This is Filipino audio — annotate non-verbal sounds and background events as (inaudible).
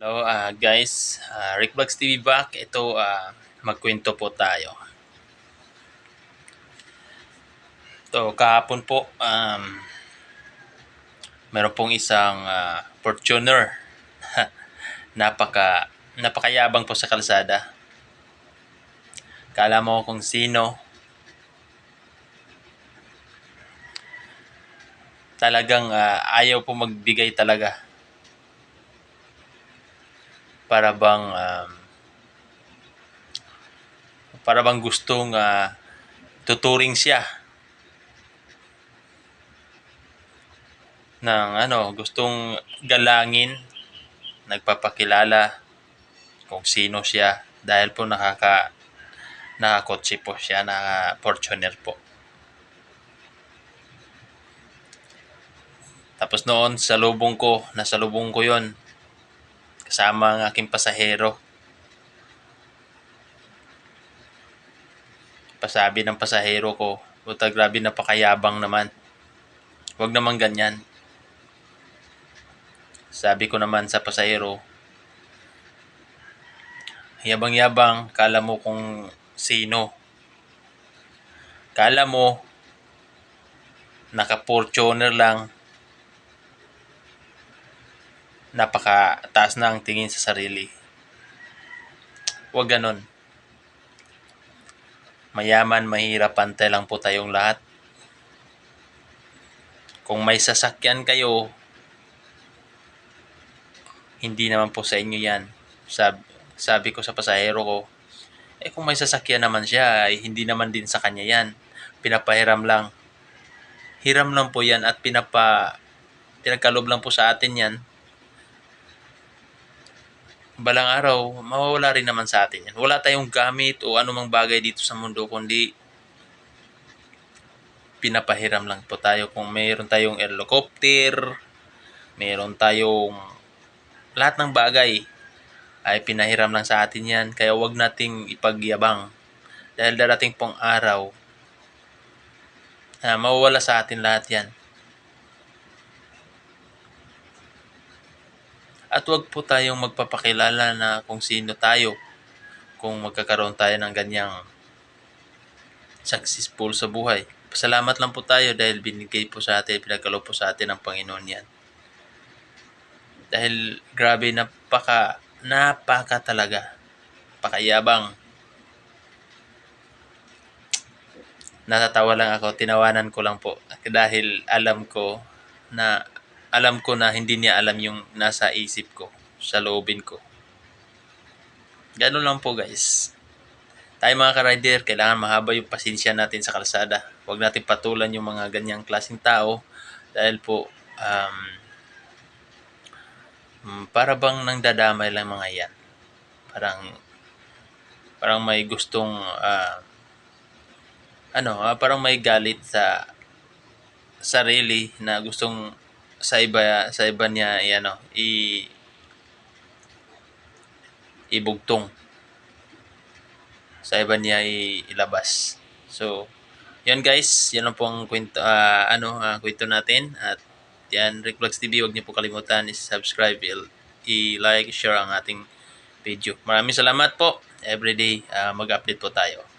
Hello ah, guys, Ah, Rick Vlogs TV back. Ito ah, magkwento po tayo. Ito kahapon po um, meron pong isang ah, Fortuner. (laughs) Napaka napakayabang po sa kalsada. Kala mo kung sino. Talagang ah, ayaw po magbigay talaga para bang um, para bang gustong ah, tuturing siya ng ano gustong galangin nagpapakilala kung sino siya dahil po nakaka nakakotse po siya na Fortuner po. Tapos noon sa lubong ko nasa lubong ko yon kasama ang aking pasahero. Pasabi ng pasahero ko, puta grabe napakayabang naman. Huwag naman ganyan. Sabi ko naman sa pasahero, yabang-yabang, kala mo kung sino. Kala mo, naka-fortuner lang, napaka-taas na ang tingin sa sarili. Huwag ganon. Mayaman, mahirap, pantay lang po tayong lahat. Kung may sasakyan kayo, hindi naman po sa inyo yan. Sabi, sabi ko sa pasahero ko, eh kung may sasakyan naman siya, ay hindi naman din sa kanya yan. Pinapahiram lang. Hiram lang po yan at pinapa pinagkalob lang po sa atin yan balang araw, mawawala rin naman sa atin yan. Wala tayong gamit o anumang bagay dito sa mundo, kundi pinapahiram lang po tayo. Kung mayroon tayong helicopter, mayroon tayong lahat ng bagay ay pinahiram lang sa atin yan. Kaya wag nating ipagyabang. Dahil darating pong araw, na mawawala sa atin lahat yan. At wag po tayong magpapakilala na kung sino tayo kung magkakaroon tayo ng ganyang successful sa buhay. Pasalamat lang po tayo dahil binigay po sa atin, pinagkalo po sa atin ng Panginoon yan. Dahil grabe, napaka, napaka talaga. Pakayabang. Natatawa lang ako, tinawanan ko lang po. Dahil alam ko na alam ko na hindi niya alam yung nasa isip ko, sa loobin ko. Ganun lang po guys. Tayo mga ka-rider, kailangan mahaba yung pasensya natin sa kalsada. Huwag natin patulan yung mga ganyang klaseng tao dahil po um, mm, para bang nang dadamay lang mga yan. Parang parang may gustong ah, ano, ah, parang may galit sa sarili na gustong sa iba sa iba niya i ano i ibugtong. Sa iba niya i, ilabas. So yan guys. Yan lang po ang kwento ah, ano ah, kwento natin. At yan Vlogs TV huwag niyo po kalimutan i-subscribe i-like share ang ating video. Maraming salamat po. Everyday ah, mag-update po tayo